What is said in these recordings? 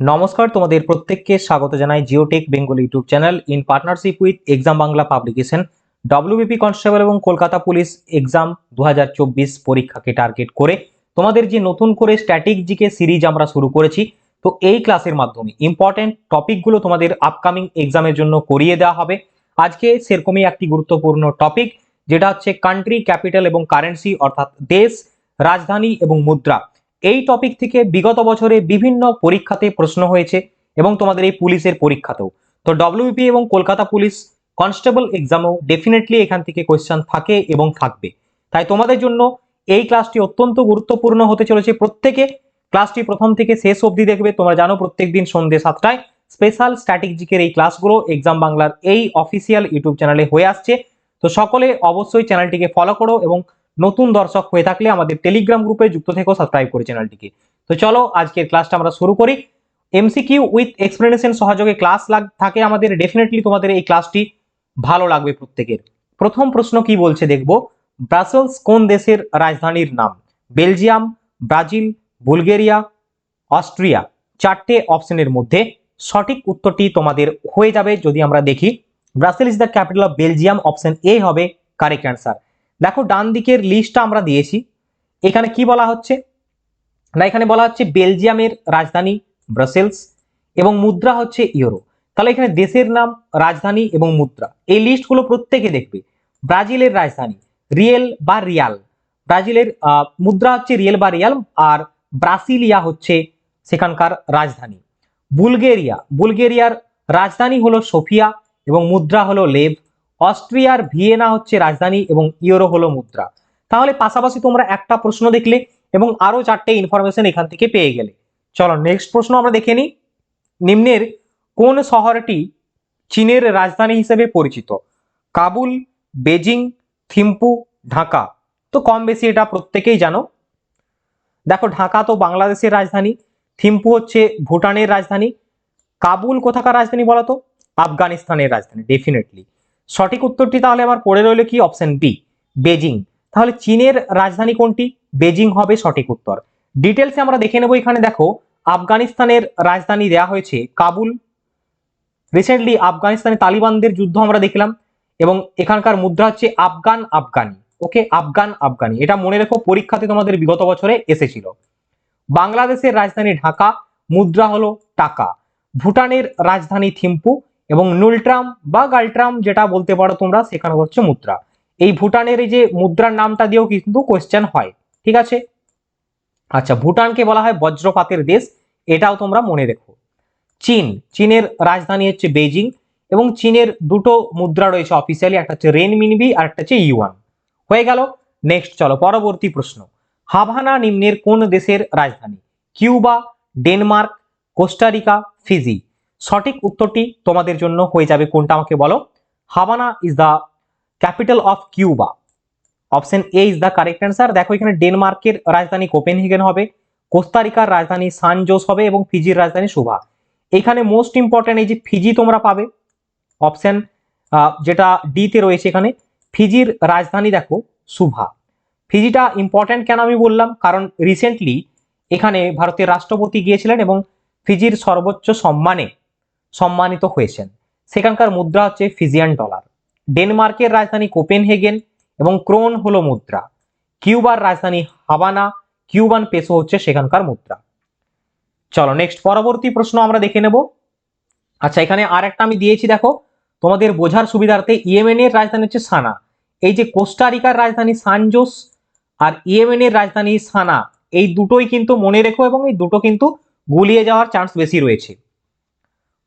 নমস্কার, তোমাদের প্রত্যেককে স্বাগত জানাই Geotech Bengal YouTube channel in partnership with exam Bangla publication. WBP constable এবং কলকাতা পুলিশ এক্সাম দুহাজার চব্বিশ পরীক্ষাকে টার্গেট করে তোমাদের যে নতুন করে স্ট্যাটিক জিকে সিরিজ আমরা শুরু করেছি, তো এই ক্লাসের মাধ্যমে ইম্পর্টেন্ট টপিকগুলো তোমাদের আপকামিং এক্সামের জন্য করিয়ে দেওয়া হবে। আজকে সেরকমই একটি গুরুত্বপূর্ণ টপিক যেটা হচ্ছে কান্ট্রি ক্যাপিটাল এবং কারেন্সি অর্থাৎ দেশ, রাজধানী এবং মুদ্রা। এই টপিক থেকে বিগত বছরে বিভিন্ন পরীক্ষাতে প্রশ্ন হয়েছে এবং তোমাদের এই পুলিশের পরীক্ষাতেও। তো ডব্লিউপি এবং কলকাতা পুলিশ কনস্টেবল এক্সামও ডেফিনেটলি এখান থেকে কোয়েশ্চেন থাকে এবং থাকবে। তাই তোমাদের জন্য এই ক্লাসটি অত্যন্ত গুরুত্বপূর্ণ হতে চলেছে। প্রত্যেকে ক্লাসটি প্রথম থেকে শেষ অবধি দেখবে। তোমরা জানো প্রত্যেক দিন সন্ধ্যে সাতটায় স্পেশাল স্ট্র্যাটেজিকের এই ক্লাসগুলো এক্সাম বাংলার এই অফিসিয়াল ইউটিউব চ্যানেলে হয়ে আসছে। তো সকলে অবশ্যই চ্যানেলটিকে ফলো করো এবং নতুন দর্শক হয়ে থাকলে আমাদের টেলিগ্রাম গ্রুপে যুক্ত থেকেও সাবস্ক্রাইব করে চ্যানেলটিকে তো চলো, আজকের ক্লাসটা আমরা শুরু করি। এমসিকিউ উইথ এক্সপ্লেনেশন সহযোগে ক্লাস লাগ থাকে আমাদের। ডেফিনেটলি তোমাদের এই ক্লাসটি ভালো লাগবে প্রত্যেকের। প্রথম প্রশ্ন কি বলছে দেখব? ব্রাসেলস কোন দেশের রাজধানীর নাম? Belgium, Brazil, Bulgaria, Austria. চারটে অপশনের মধ্যে সঠিক উত্তরটি তোমাদের হয়ে যাবে যদি আমরা দেখি। Brussels is the capital of Belgium option A হবে কারেক্ট অ্যান্সার দেখো, ডান দিকের লিস্টটা আমরা দিয়েছি। এখানে কি বলা হচ্ছে? না, এখানে বলা হচ্ছে বেলজিয়ামের রাজধানী ব্রাসেলস এবং মুদ্রা হচ্ছে ইউরো। তাহলে এখানে দেশের নাম, রাজধানী এবং মুদ্রা। এই লিস্টগুলো প্রত্যেকে দেখবে। ব্রাজিলের রাজধানী, রিয়েল বা রিয়াল। ব্রাজিলের মুদ্রা হচ্ছে রিয়েল বা রিয়াল আর ব্রাসিলিয়া হচ্ছে সেখানকার রাজধানী। বুলগেরিয়া, বুলগেরিয়ার রাজধানী হলো সোফিয়া এবং মুদ্রা হলো লেভ। অস্ট্রিয়ার ভিয়েনা হচ্ছে রাজধানী এবং ইউরো হলো মুদ্রা। তাহলে পাশাপাশি তোমরা একটা প্রশ্ন দেখলে এবং আরও চারটে ইনফরমেশন এখান থেকে পেয়ে গেলে। চলো নেক্সট প্রশ্ন আমরা দেখে নিই। নিম্নের কোন শহরটি চীনের রাজধানী হিসেবে পরিচিত? Kabul, Beijing, Thimphu, Dhaka. তো কম বেশি এটা প্রত্যেকেই জানো। দেখো, ঢাকা তো বাংলাদেশের রাজধানী, থিম্পু হচ্ছে ভুটানের রাজধানী। কাবুল কোথাকার রাজধানী বলো তো আফগানিস্তানের রাজধানী ডেফিনেটলি সঠিক উত্তরটি তাহলে আবার পড়ে রইল কি? অপশন বি বেজিং তাহলে চীনের রাজধানী কোনটি? বেজিং হবে সঠিক উত্তর। ডিটেলসে আমরা দেখে নেব এখানে, দেখো, আফগানিস্তানের রাজধানী দেয়া হয়েছে কাবুল। রিসেন্টলি আফগানিস্তানে তালিবানদের যুদ্ধ আমরা দেখলাম এবং এখানকার মুদ্রা হচ্ছে আফগান আফগানি। ওকে, আফগান আফগানি। এটা মনে রেখো, পরীক্ষাতে তোমাদের বিগত বছরে এসেছিল। বাংলাদেশের রাজধানী ঢাকা, মুদ্রা হলো টাকা। ভুটানের রাজধানী থিম্পু এবং নুলট্রাম বা গালট্রাম যেটা বলতে পারো তোমরা, সেখানে হচ্ছে মুদ্রা। এই ভুটানের এই যে মুদ্রার নামটা দিয়েও কিন্তু কোয়েশ্চেন হয়, ঠিক আছে? আচ্ছা ভুটানকে বলা হয় বজ্রপাতের দেশ, এটাও তোমরা মনে রেখো। চীন, চীনের রাজধানী হচ্ছে বেজিং এবং চীনের দুটো মুদ্রা রয়েছে অফিসিয়ালি একটা হচ্ছে রেন মিনবি আর একটা হচ্ছে ইউয়ান হয়ে গেল নেক্সট চলো, পরবর্তী প্রশ্ন। হাভানা নিম্নের কোন দেশের রাজধানী? Cuba, Denmark, Costa Rica, Fiji. সঠিক উত্তরটি তোমাদের জন্য হয়ে যাবে। কোনটা আমাকে বলো? Havana is the capital of Cuba option A is the correct answer দেখো, এখানে ডেনমার্কের রাজধানী কোপেনহেগেন হবে কোস্তারিকার রাজধানী সান জোস হবে এবং ফিজির রাজধানী সুভা। এখানে মোস্ট ইম্পর্ট্যান্ট এই যে ফিজি তোমরা পাবে। অপশন যেটা ডিতে রয়েছে এখানে, ফিজির রাজধানী দেখো, সুভা। ফিজিটা ইম্পর্ট্যান্ট কেন আমি বললাম? কারণ রিসেন্টলি এখানে ভারতের রাষ্ট্রপতি গিয়েছিলেন এবং ফিজির সর্বোচ্চ সম্মানে সম্মানিত হয়েছেন। সেখানকার মুদ্রা হচ্ছে ফিজিয়ান ডলার। ডেনমার্কের রাজধানী কোপেনহেগেন এবং ক্রোন হলো মুদ্রা। কিউবার রাজধানী হাবানা কিউবান পেসো হচ্ছে সেখানকার মুদ্রা। চলো নেক্সট পরবর্তী প্রশ্ন আমরা দেখে নেব। আচ্ছা এখানে আর একটা আমি দিয়েছি, দেখো। তোমাদের বোঝার সুবিধার্থে ইয়েমেন এর রাজধানী হচ্ছে সানা। এই যে কোস্টারিকার রাজধানী সানজোস আর ইয়েমেন এর রাজধানী সানা, এই দুটোই কিন্তু মনে রেখো এবং এই দুটো কিন্তু গুলিয়ে যাওয়ার চান্স বেশি রয়েছে।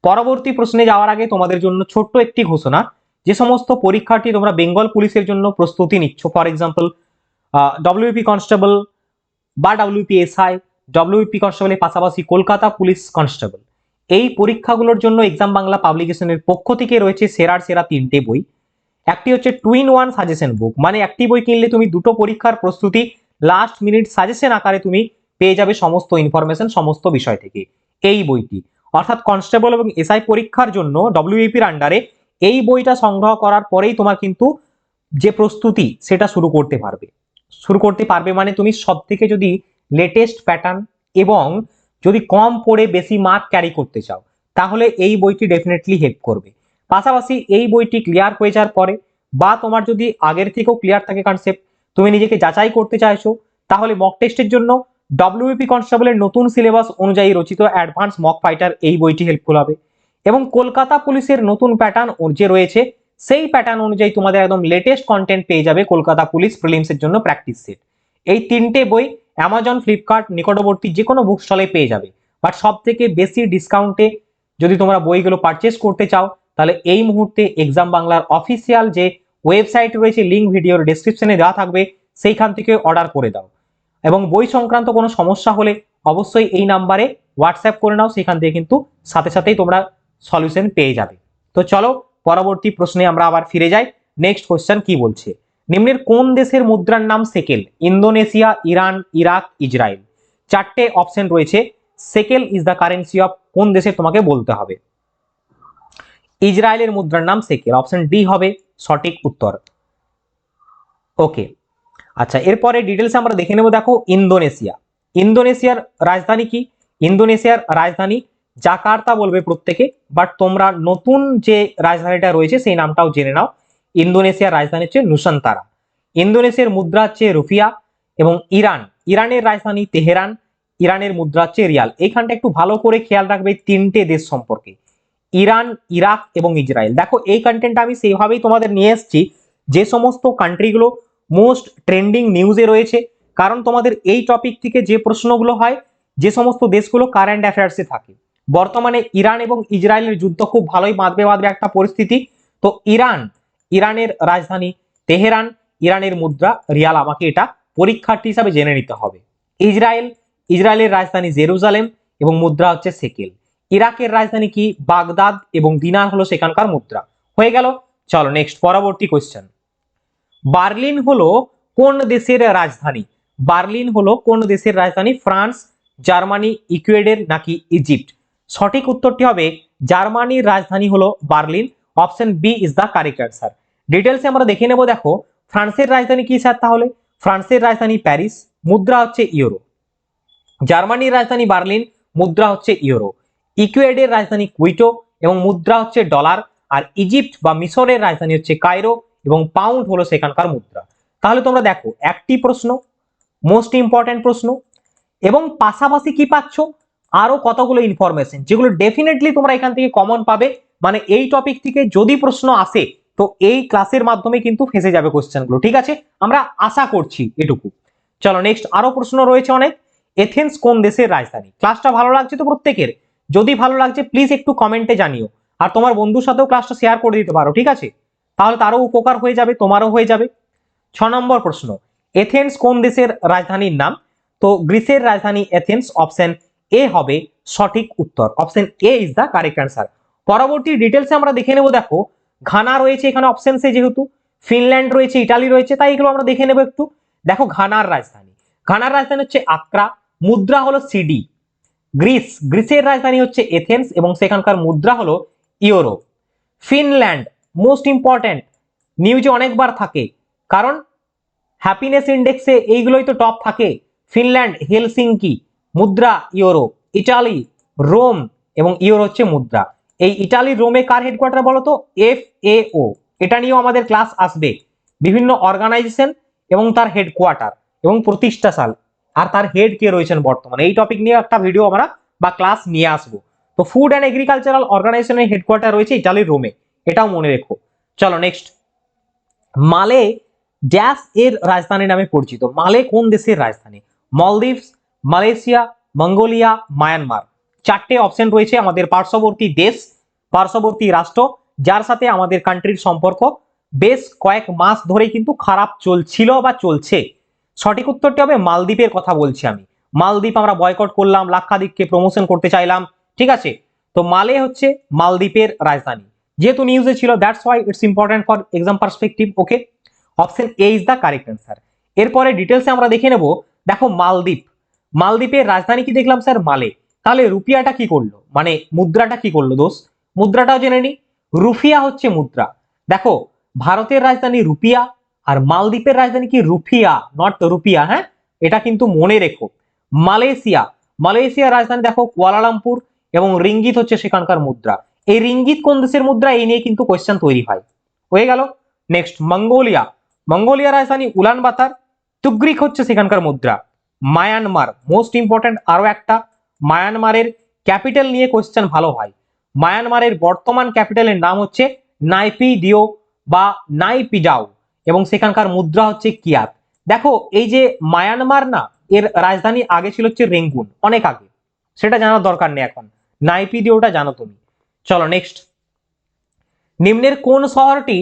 পরবর্তী প্রশ্নে যাওয়ার আগে তোমাদের জন্য ছোট্ট একটি ঘোষণা। যে সমস্ত পরীক্ষার্থী তোমরা বেঙ্গল পুলিশের জন্য প্রস্তুতি নিচ্ছ ফর এক্সাম্পল ডব্লিউপি কনস্টেবল বা ডব্লিউপি এসআই ডব্লিউপি কনস্টেবলের পাশাপাশি কলকাতা পুলিশ কনস্টেবল এই পরীক্ষাগুলোর জন্য এক্সাম বাংলা পাবলিকেশনের পক্ষ থেকে রয়েছে সেরার সেরা তিনটে বই। একটি হচ্ছে টুইন ওয়ান সাজেশন বুক মানে একটি বই কিনলে তুমি দুটো পরীক্ষার প্রস্তুতি লাস্ট মিনিট সাজেশন আকারে তুমি পেয়ে যাবে সমস্ত ইনফরমেশন সমস্ত বিষয় থেকে। এই বইটি। অর্থাৎ কনস্টেবল এবং এসআই পরীক্ষার জন্য ডব্লিউপির আন্ডারে এই বইটা সংগ্রহ করার পরেই তোমার কিন্তু যে প্রস্তুতি সেটা শুরু করতে পারবে। শুরু করতে পারবে মানে তুমি সব থেকে যদি লেটেস্ট প্যাটার্ন এবং যদি কম পড়ে বেশি মার্ক ক্যারি করতে চাও, তাহলে এই বইটি ডেফিনেটলি হেল্প করবে। পাশাপাশি এই বইটি ক্লিয়ার হয়ে যাওয়ার পরে বা তোমার যদি আগের থেকেও ক্লিয়ার থাকে কনসেপ্ট তুমি নিজেকে যাচাই করতে চাইছো, তাহলে মক টেস্টের জন্য ডব্লিউপি কনস্টেবলের নতুন সিলেবাস অনুযায়ী রচিত অ্যাডভান্স মক ফাইটার এই বইটি হেল্পফুল হবে। এবং কলকাতা পুলিশের নতুন প্যাটার্ন যে রয়েছে, সেই প্যাটার্ন অনুযায়ী তোমাদের একদম লেটেস্ট কন্টেন্ট পেয়ে যাবে কলকাতা পুলিশ প্রিলিমসের জন্য প্র্যাকটিস সেট এই তিনটে বই অ্যামাজন ফ্লিপকার্ট নিকটবর্তী যে কোনো বুক স্টলে পেয়ে যাবে। বাট সব থেকে বেশি ডিসকাউন্টে যদি তোমরা বইগুলো পারচেস করতে চাও, তাহলে এই মুহূর্তে এক্সাম বাংলার অফিসিয়াল যে ওয়েবসাইট রয়েছে লিঙ্ক ভিডিওর ডিসক্রিপশনে দেওয়া থাকবে, সেইখান থেকে অর্ডার করে দাও। এবং বই সংক্রান্ত কোনো সমস্যা হলে অবশ্যই এই নাম্বারে হোয়াটসঅ্যাপ করে নাও, সেখান থেকে কিন্তু সাথে সাথেই তোমরা সলিউশন পেয়ে যাবে। তো চলো, পরবর্তী প্রশ্নে আমরা আবার ফিরে যাই। নেক্সট কোশ্চেন কি বলছে? নিম্নের কোন দেশের মুদ্রার নাম shekel? Indonesia, Iran, Iraq Israel চারটে অপশন রয়েছে। Shekel is the currency of কোন দেশে তোমাকে বলতে হবে? ইসরায়েলের মুদ্রার নাম সেকেল। অপশন ডি হবে সঠিক উত্তর। ওকে আচ্ছা এরপরে ডিটেলস আমরা দেখে নেব, দেখো, ইন্দোনেশিয়া। ইন্দোনেশিয়ার রাজধানী কি? ইন্দোনেশিয়ার রাজধানী জাকার্তা বলবে প্রত্যেকে বাট তোমরা নতুন যে রাজধানীটা রয়েছে, সেই নামটাও জেনে নাও। ইন্দোনেশিয়ার রাজধানী হচ্ছে নুসান্তারা। ইন্দোনেশিয়ার মুদ্রা হচ্ছে রুফিয়া এবং ইরান। ইরানের রাজধানী তেহরান, ইরানের মুদ্রা হচ্ছে রিয়াল। এইখানটা একটু ভালো করে খেয়াল রাখবে তিনটে দেশ সম্পর্কে। ইরান, ইরাক এবং ইসরায়েল। দেখো, এই কন্টেন্ট আমি সেইভাবেই তোমাদের নিয়ে এসেছি। যে সমস্ত কান্ট্রিগুলো মোস্ট ট্রেন্ডিং নিউজে রয়েছে। কারণ তোমাদের এই টপিক থেকে যে প্রশ্নগুলো হয়, যে সমস্ত দেশগুলো কারেন্ট অ্যাফেয়ার্সে থাকে। বর্তমানে ইরান এবং ইসরায়েলের যুদ্ধ খুব ভালোই বাঁধবে বাঁধবে একটা পরিস্থিতি। তো ইরান, ইরানের রাজধানী তেহরান, ইরানের মুদ্রা রিয়াল, আমাকে এটা পরীক্ষার্থী হিসাবে জেনে নিতে হবে। ইসরায়েল, ইসরায়েলের রাজধানী জেরুজালেম এবং মুদ্রা হচ্ছে সেকেল। ইরাকের রাজধানী কি? বাগদাদ এবং দিনার হলো সেখানকার মুদ্রা। হয়ে গেল। চলো নেক্সট পরবর্তী কোশ্চেন বার্লিন হলো কোন দেশের রাজধানী? বার্লিন হলো কোন দেশের রাজধানী? ফ্রান্স, জার্মানি, ইকুয়েডের নাকি ইজিপ্ট? সঠিক উত্তরটি হবে জার্মানির রাজধানী হলো Berlin. Option B is the correct answer. ডিটেলসে আমরা দেখে নেব, দেখো, ফ্রান্সের রাজধানী কি স্যার তাহলে? ফ্রান্সের রাজধানী প্যারিস, মুদ্রা হচ্ছে ইউরো। জার্মানির রাজধানী বার্লিন, মুদ্রা হচ্ছে ইউরো। ইকুয়েডের রাজধানী কুইটো এবং মুদ্রা হচ্ছে ডলার। আর ইজিপ্ট বা মিশরের রাজধানী হচ্ছে কায়রো। এবং পাউন্ড হলো সেখানকার মুদ্রা। তাহলে তোমরা দেখো, একটি প্রশ্ন মোস্ট ইম্পর্ট্যান্ট প্রশ্ন, এবং পাশাপাশি কি পাচ্ছ? আরও কতগুলো ইনফরমেশন যেগুলো ডেফিনেটলি তোমরা এখান থেকে কমন পাবে। মানে এই টপিক থেকে যদি প্রশ্ন আসে, তো এই ক্লাসের মাধ্যমে কিন্তু ফেসে যাবে কোশ্চেনগুলো ঠিক আছে? আমরা আশা করছি এটুকু। চলো নেক্সট আরও প্রশ্ন রয়েছে অনেক। এথেন্স কোন দেশের রাজধানী? ক্লাসটা ভালো লাগছে তো প্রত্যেকের? যদি ভালো লাগছে প্লিজ একটু কমেন্টে জানিও। আর তোমার বন্ধুর সাথেও ক্লাসটা শেয়ার করে দিতে পারো, ঠিক আছে? তাহলে তারও উপকার হয়ে যাবে, তোমারও হয়ে যাবে। ছ নম্বর প্রশ্ন, এথেন্স কোন দেশের রাজধানীর নাম? তো গ্রিসের রাজধানী এথেন্স, অপশন এ হবে সঠিক উত্তর। Option A is the correct answer পরবর্তী ডিটেলসে আমরা দেখে নেব, দেখো, ঘানা রয়েছে এখানে অপশন সে যেহেতু, ফিনল্যান্ড রয়েছে, ইটালি রয়েছে, তাই এগুলো আমরা দেখে নেব একটু। দেখো, ঘানার রাজধানী। ঘানার রাজধানী হচ্ছে আক্রা, মুদ্রা হলো সিডি। গ্রিস, গ্রিসের রাজধানী হচ্ছে এথেন্স এবং সেখানকার মুদ্রা হলো ইউরো ফিনল্যান্ড মোস্ট ইম্পর্ট্যান্ট নিউজে অনেকবার থাকে। কারণ হ্যাপিনেস ইন্ডেক্সে এইগুলোই তো টপ থাকে। ফিনল্যান্ড হেলসিঙ্কি মুদ্রা ইউরো ইটালি রোম এবং ইউরো হচ্ছে মুদ্রা। এই ইটালি রোমে কার হেডকোয়ার্টার বলো তো এফ এ ও এটা নিয়েও আমাদের ক্লাস আসবে। বিভিন্ন অর্গানাইজেশন এবং তার হেডকোয়ার্টার এবং প্রতিষ্ঠা সাল। আর তার হেড কে রয়েছেন বর্তমানে। এই টপিক নিয়ে একটা ভিডিও আমরা বা ক্লাস নিয়ে আসব। তো ফুড অ্যান্ড এগ্রিকালচারাল অর্গানাইজেশনের হেডকোয়ার্টার রয়েছে ইটালির রোমে এটাও মনে রেখো। চলো নেক্সট মালে ড্যাশ এর রাজধানী নামে পরিচিত। মালে কোন দেশের রাজধানী? Maldives, Malaysia, Mongolia, Myanmar. চারটে অপশন রয়েছে আমাদের পার্শ্ববর্তী দেশ, পার্শ্ববর্তী রাষ্ট্র, যার সাথে আমাদের কান্ট্রির সম্পর্ক। বেশ কয়েক মাস ধরেই কিন্তু খারাপ চলছিল বা চলছে। সঠিক উত্তরটি হবে মালদ্বীপের কথা বলছি আমি। মালদ্বীপ আমরা বয়কট করলাম, লাক্ষাদ্বীপকে প্রমোশন করতে চাইলাম। ঠিক আছে? তো মালে হচ্ছে মালদ্বীপের রাজধানী। যেহেতু নিউজে ছিল that's why it's important for exam perspective okay option A is the correct answer এরপরে ডিটেলসে আমরা দেখে নেব। দেখো, মালদ্বীপ। মালদ্বীপের রাজধানী কি দেখলাম স্যার মালে। তাহলে রুপিয়াটা কি করল? মানে মুদ্রাটা কি করল দোষ মুদ্রাটাও জেনে নি। রুফিয়া হচ্ছে মুদ্রা। দেখো, ভারতের রাজধানী রুপিয়া আর মালদ্বীপের রাজধানী কি রুফিয়া নট রুপিয়া হ্যাঁ? এটা কিন্তু মনে রেখো। মালয়েশিয়া। মালয়েশিয়ার রাজধানী দেখো, কুয়ালালামপুর এবং রিঙ্গিত হচ্ছে সেখানকার মুদ্রা। এই রিঙ্গিত কোন দেশের মুদ্রা এই নিয়ে কিন্তু কোয়েশ্চেন তৈরি হয়। হয়ে গেল। Next Mongolia. মঙ্গোলিয়ার রাজধানী উলানবাতার। তুগ্রিক হচ্ছে সেখানকার মুদ্রা। মায়ানমার মোস্ট ইম্পর্ট্যান্ট আরও একটা। মায়ানমারের ক্যাপিটাল নিয়ে কোয়েশ্চেন ভালো হয়। মায়ানমারের বর্তমান ক্যাপিটালের নাম হচ্ছে নাইপিডিও বা নাইপিডাও এবং সেখানকার মুদ্রা হচ্ছে কিয়াত। দেখো, এই যে মায়ানমার না, এর রাজধানী আগে ছিল হচ্ছে রেঙ্গুন, অনেক আগে। সেটা জানার দরকার নেই এখন। নাইপিডিওটা জানো তুমি। চলো নেক্সট নিম্নের কোন শহরটি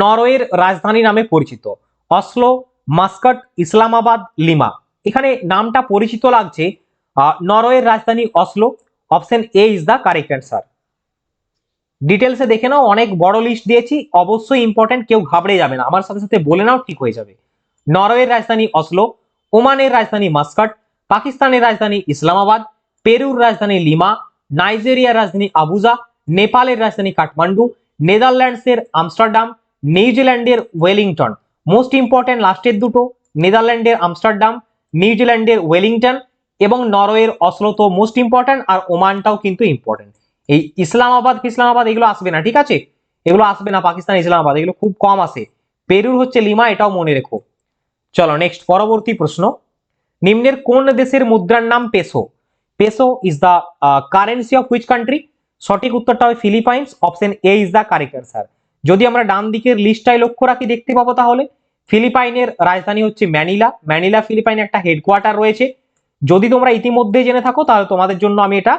নরওয়ের রাজধানী নামে পরিচিত? Oslo, Muscat, Islamabad, Lima. এখানে নামটা পরিচিত লাগছে নরওয়ের রাজধানী Oslo. Option A is the correct answer ডিটেলসে দেখে নাও, অনেক বড় লিস্ট দিয়েছি, অবশ্যই ইম্পর্টেন্ট কেউ ঘাবড়ে যাবে না। আমার সাথে সাথে বলে নাও, ঠিক হয়ে যাবে। নরওয়ের রাজধানী অসলো, ওমানের রাজধানী মাস্কাট, পাকিস্তানের রাজধানী ইসলামাবাদ, পেরুর রাজধানী লিমা, নাইজেরিয়ার রাজধানী আবুজা নেপালের রাজধানী কাঠমান্ডু, নেদারল্যান্ডসের আমস্টারডাম, নিউজিল্যান্ডের ওয়েলিংটন। মোস্ট ইম্পর্টেন্ট লাস্টের দুটো, নেদারল্যান্ডের আমস্টারডাম, নিউজিল্যান্ডের ওয়েলিংটন এবং নরওয়ের অসলো। তো মোস্ট ইম্পর্টেন্ট আর ওমানটাও কিন্তু ইম্পর্টেন্ট এই ইসলামাবাদ ইসলামাবাদ, এগুলো আসবে না, ঠিক আছে? এগুলো আসবে না, পাকিস্তান ইসলামাবাদ, এগুলো খুব কম আসে পেরুর হচ্ছে লিমা, এটাও মনে রেখো। চলো নেক্সট পরবর্তী প্রশ্ন। নিম্নের কোন দেশের মুদ্রার নাম peso? Peso is the currency of which country সঠিক উত্তরটা হবে Philippines option A is the correct answer যদি আমরা ডান দিকের লিস্টটায় লক্ষ্য রাখি, দেখতে পাবো তাহলে, ফিলিপাইনের রাজধানী হচ্ছে ম্যানিলা। ম্যানিলা ফিলিপাইনে একটা হেডকোয়ার্টার রয়েছে। যদি তোমরা ইতিমধ্যে জেনে থাকো, তাহলে তোমাদের জন্য আমি এটা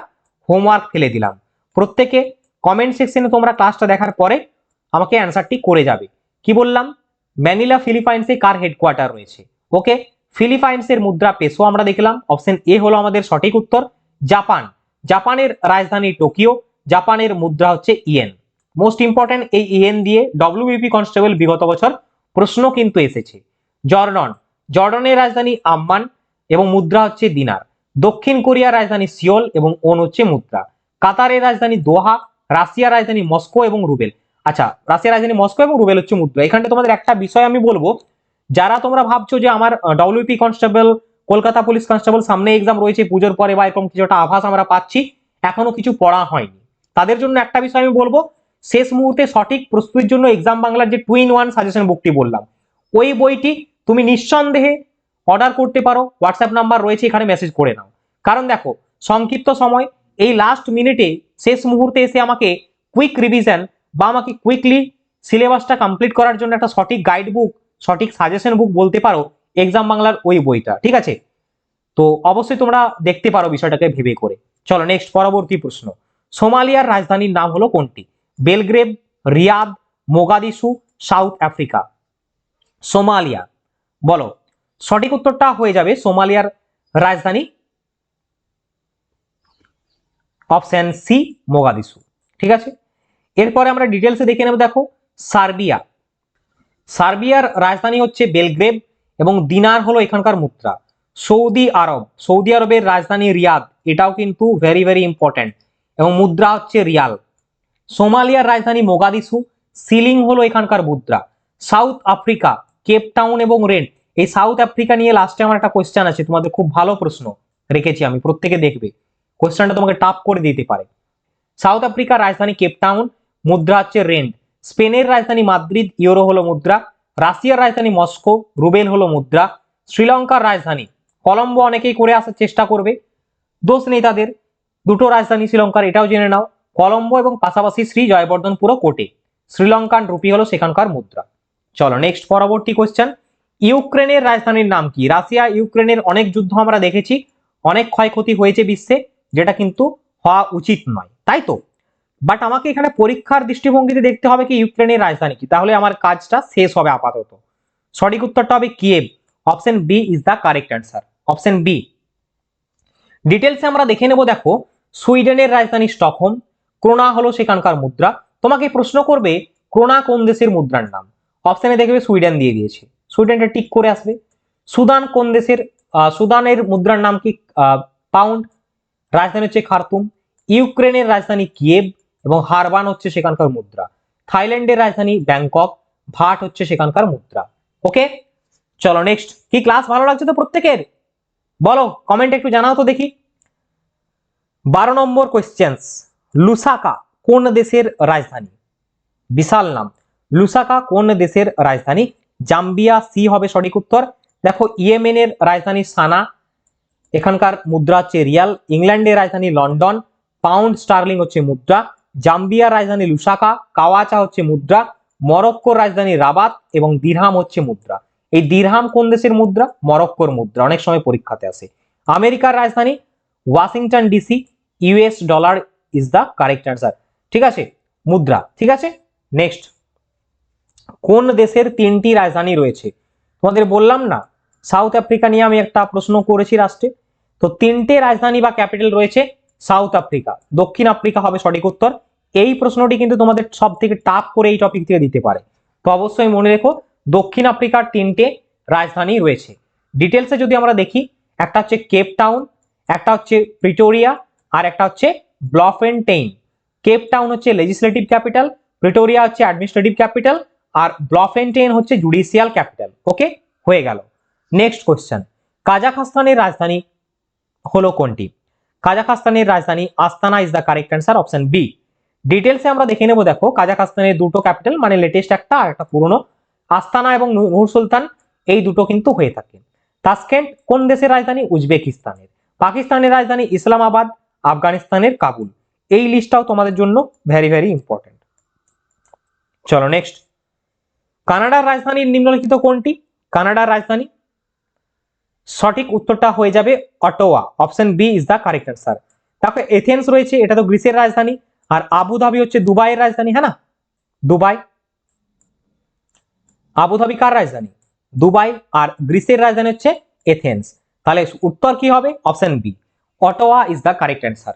হোমওয়ার্ক ফেলে দিলাম। প্রত্যেকে কমেন্ট সেকশনে তোমরা ক্লাসটা দেখার পরে আমাকে অ্যান্সারটি করে যাবে। কি বললাম? ম্যানিলা, ফিলিপাইন্সে কার হেডকোয়ার্টার রয়েছে? ওকে, ফিলিপাইন্সের মুদ্রা পেসো আমরা দেখলাম। অপশন এ হলো আমাদের সঠিক উত্তর, জাপান। জাপানের রাজধানী টোকিও। জাপানের মুদ্রা হচ্ছে ইয়েন। মোস্ট ইম্পর্টেন্ট এই ইয়েন দিয়ে ডব্লিউবিপি কনস্টেবল বিগত বছর প্রশ্ন কিন্তু এসেছে। জর্ডন, জর্ডনের রাজধানী আম্মান এবং মুদ্রা হচ্ছে দিনার। দক্ষিণ কোরিয়ার রাজধানী সিওল এবং ওন হচ্ছে মুদ্রা। কাতারের রাজধানী দোহা, রাশিয়ার রাজধানী মস্কো এবং রুবেল। আচ্ছা রাশিয়ার রাজধানী মস্কো এবং রুবেল হচ্ছে মুদ্রা। এখানটা তোমাদের একটা বিষয় আমি বলব। যারা তোমরা ভাবছ যে আমার WP constable Kolkata police constable সামনে এক্সাম রয়েছে, পুজোর পরে বা এরকম কিছু একটা আভাস আমরা পাচ্ছি, এখনও কিছু পড়া হয়নি। তাদের জন্য একটা বিষয় আমি বলব, শেষ মুহূর্তে সঠিক প্রস্তুতির জন্য এক্সাম বাংলার যে টু ইন ওয়ান সাজেশন বুকটি বললাম, ওই বইটি তুমি নিঃসন্দেহে অর্ডার করতে পারো হোয়াটসঅ্যাপ নাম্বার রয়েছে, এখানে মেসেজ করে নাও। কারণ দেখো, সংক্ষিপ্ত সময়, এই লাস্ট মিনিটে শেষ মুহূর্তে এসে আমাকে কুইক রিভিশন বা আমাকে কুইকলি সিলেবাসটা কমপ্লিট করার জন্য একটা সঠিক গাইড বুক সঠিক সাজেশন বুক বলতে পারো এক্সাম বাংলার ওই বইটা, ঠিক আছে? তো অবশ্যই তোমরা দেখতে পারো বিষয়টাকে ভেবে করে। চলো নেক্সট পরবর্তী প্রশ্ন। সোমালিয়ার রাজধানীর নাম হলো কোনটি? Belgrade Riyadh, Mogadishu, South Africa. Somalia. বলো, সঠিক উত্তরটা হয়ে যাবে সোমালিয়ার রাজধানী অপশন সি, মোগাদিসু। ঠিক আছে? এরপরে আমরা ডিটেলসে দেখে নেব, দেখো, সার্বিয়া। সার্বিয়ার রাজধানী হচ্ছে বেলগ্রেভ এবং দিনার হলো এখানকার মুদ্রা। সৌদি আরব। সৌদি আরবের রাজধানী রিয়াদ। এটাও কিন্তু ভেরি ভেরি ইম্পর্ট্যান্ট এবং মুদ্রা হচ্ছে রিয়াল। সোমালিয়ার রাজধানী মোগাদিসু, সিলিং হলো এখানকার মুদ্রা। সাউথ আফ্রিকা, কেপ টাউন এবং রেন্ট এই সাউথ আফ্রিকা নিয়ে লাস্টে আমার একটা কোয়েশ্চেন আছে, তোমাদের খুব ভালো প্রশ্ন রেখেছি আমি, প্রত্যেকে দেখবে। কোয়েশ্চেনটা তোমাকে টাপ করে দিতে পারে। সাউথ আফ্রিকার রাজধানী কেপ টাউন, মুদ্রা হচ্ছে রেন্ট স্পেনের রাজধানী মাদ্রিদ, ইউরো হলো মুদ্রা। রাশিয়ার রাজধানী মস্কো, রুবেল হলো মুদ্রা। শ্রীলঙ্কার রাজধানী, কলম্বো অনেকেই করে আসার চেষ্টা করবে। দোষ নেই তাদের দুটো রাজধানী শ্রীলঙ্কার, এটাও জেনে নাও। কলম্বো এবং পাশাপাশি শ্রী জয়বর্ধনপুরও কোটে শ্রীলঙ্কান রুপি হলো সেখানকার মুদ্রা। চলো নেক্সট পরবর্তী কোশ্চেন ইউক্রেনের রাজধানীর নাম কি? রাশিয়া, ইউক্রেনের অনেক যুদ্ধ আমরা দেখেছি। অনেক ক্ষয়ক্ষতি হয়েছে বিশ্বে, যেটা কিন্তু হওয়া উচিত নয়। তাই তো? বাট আমাকে এখানে পরীক্ষার দৃষ্টিভঙ্গিতে দেখতে হবে কি ইউক্রেনের রাজধানী কি? তাহলে আমার কাজটা শেষ হবে আপাতত। সঠিক উত্তরটা হবে Kiev. Option B is the correct answer option B ডিটেলসে আমরা দেখে নেব, দেখো, সুইডেনের রাজধানী স্টকহোম, ক্রোনা হলো সেখানকার মুদ্রা। তোমাকে প্রশ্ন করবে, ক্রোনা কোন দেশের মুদ্রার নাম? অপশানে দেখবে সুইডেন দিয়ে দিয়েছে। সুইডেনটা টিক করে আসবে। সুদান কোন দেশের সুদানের মুদ্রার নাম কি? পাউন্ড রাজধানী হচ্ছে খার্তুম। ইউক্রেনের রাজধানী কিয়েভ এবং হারবান হচ্ছে সেখানকার মুদ্রা। থাইল্যান্ডের রাজধানী ব্যাংকক, ভাট হচ্ছে সেখানকার মুদ্রা। ওকে চলো নেক্সট কি ক্লাস ভালো লাগছে তো প্রত্যেকের? বলো কমেন্ট একটু জানাও তো দেখি। বারো নম্বর কোয়েশ্চেন্স লুসাকা কোন দেশের রাজধানী? বিশাল নাম। লুসাকা কোন দেশের রাজধানী? জাম্বিয়া সি হবে সঠিক উত্তর। দেখো, ইয়েমেনের রাজধানী সানা, এখানকার মুদ্রা হচ্ছে রিয়াল। ইংল্যান্ডের রাজধানী লন্ডন, পাউন্ড স্টার্লিং হচ্ছে মুদ্রা। জাম্বিয়ার রাজধানী লুসাকা, কাওয়াচা হচ্ছে মুদ্রা। মরক্কোর রাজধানী রাবাত এবং দিরহাম হচ্ছে মুদ্রা। এই দিরহাম কোন দেশের মুদ্রা? মরক্কোর মুদ্রা। অনেক সময় পরীক্ষাতে আসে। আমেরিকার রাজধানী Washington DC, US dollar is the correct answer. ঠিক আছে? মুদ্রা। ঠিক আছে? নেক্সট। কোন দেশের তিনটি রাজধানী রয়েছে? তোমাদের বললাম না, সাউথ আফ্রিকা নিয়ে আমি একটা প্রশ্ন করেছি রাষ্ট্রে। তো তিনটে রাজধানী বা ক্যাপিটাল রয়েছে সাউথ আফ্রিকা। দক্ষিণ আফ্রিকা হবে সঠিক উত্তর। এই প্রশ্নটি কিন্তু তোমাদের সব থেকে টাফ করে এই টপিক থেকে দিতে পারে। তো অবশ্যই মনে রেখো দক্ষিণ আফ্রিকার তিনটে রাজধানী রয়েছে। ডিটেলসে যদি আমরা দেখি, একটা হচ্ছে কেপ টাউন একটা হচ্ছে প্রিটোরিয়া আর একটা হচ্ছে ব্লফেনটেইন কেপ টাউন হচ্ছে লেজিসলেটিভ ক্যাপিটাল প্রিটোরিয়া হচ্ছে অ্যাডমিনিস্ট্রেটিভ ক্যাপিটাল আর ব্লফেনটেইন হচ্ছে জুডিশিয়াল ক্যাপিটাল ওকে হয়ে গেল। নেক্সট কোয়েশ্চেন কাজাখাস্তানের রাজধানী হলো কোনটি? কাজাখাস্তানের রাজধানী Astana is the correct answer option B ডিটেলসে আমরা দেখে নেব, দেখো, কাজাখাস্তানের দুটো ক্যাপিটাল মানে লেটেস্ট একটা আর একটা পুরনো আস্তানা এবং নূর সুলতান এই দুটো কিন্তু হয়ে থাকে। তাসকেন্ট কোন দেশের রাজধানী? উজবেকিস্তানের। পাকিস্তানের রাজধানী ইসলামাবাদ, আফগানিস্তানের কাবুল। এই লিস্টটাও তোমাদের জন্য ভেরি ভেরি ইম্পর্টেন্ট চলো নেক্সট কানাডার রাজধানী নিম্নলিখিত কোনটি? কানাডার রাজধানী। সঠিক উত্তরটা হয়ে যাবে Ottawa. Option B is the correct answer দেখো এথেন্স রয়েছে, এটা তো গ্রিসের রাজধানী। আর আবুধাবি হচ্ছে দুবাইয়ের রাজধানী হ্যাঁ না? দুবাই। আবুধাবি কার রাজধানী? দুবাই আর গ্রিসের রাজধানী হচ্ছে এথেন্স। তাহলে উত্তর কি হবে? Option B. Ottawa is the correct answer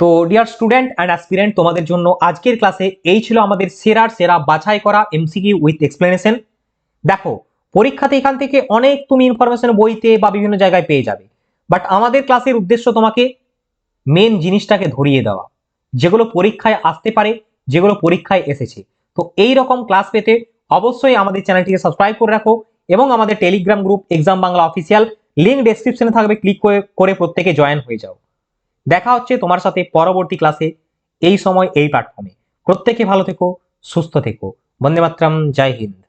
তো ডিয়ার স্টুডেন্ট অ্যান্ড অ্যাসপিরেন্ট তোমাদের জন্য আজকের ক্লাসে এই ছিল আমাদের সেরার সেরা বাছাই করা এমসিকিউ উইথ এক্সপ্লেনেশন দেখো, পরীক্ষাতে এখান থেকে অনেক তুমি ইনফরমেশন বইতে বা বিভিন্ন জায়গায় পেয়ে যাবে। বাট আমাদের ক্লাসের উদ্দেশ্য তোমাকে মেন জিনিসটাকে ধরিয়ে দেওয়া। যেগুলো পরীক্ষায় আসতে পারে, যেগুলো পরীক্ষায় এসেছে। তো এই রকম ক্লাস পেতে অবশ্যই আমাদের চ্যানেলটিকে সাবস্ক্রাইব করে রাখো এবং আমাদের Telegram group exam Bangla official link ডেসক্রিপশনে থাকবে ক্লিক করে করে প্রত্যেকে জয়েন হয়ে যাও। দেখা হচ্ছে তোমার সাথে পরবর্তী ক্লাসে এই সময়, এই প্ল্যাটফর্মে প্রত্যেকে ভালো থেকো, সুস্থ থেকো। বন্দে মাতরম, জয় হিন্দ।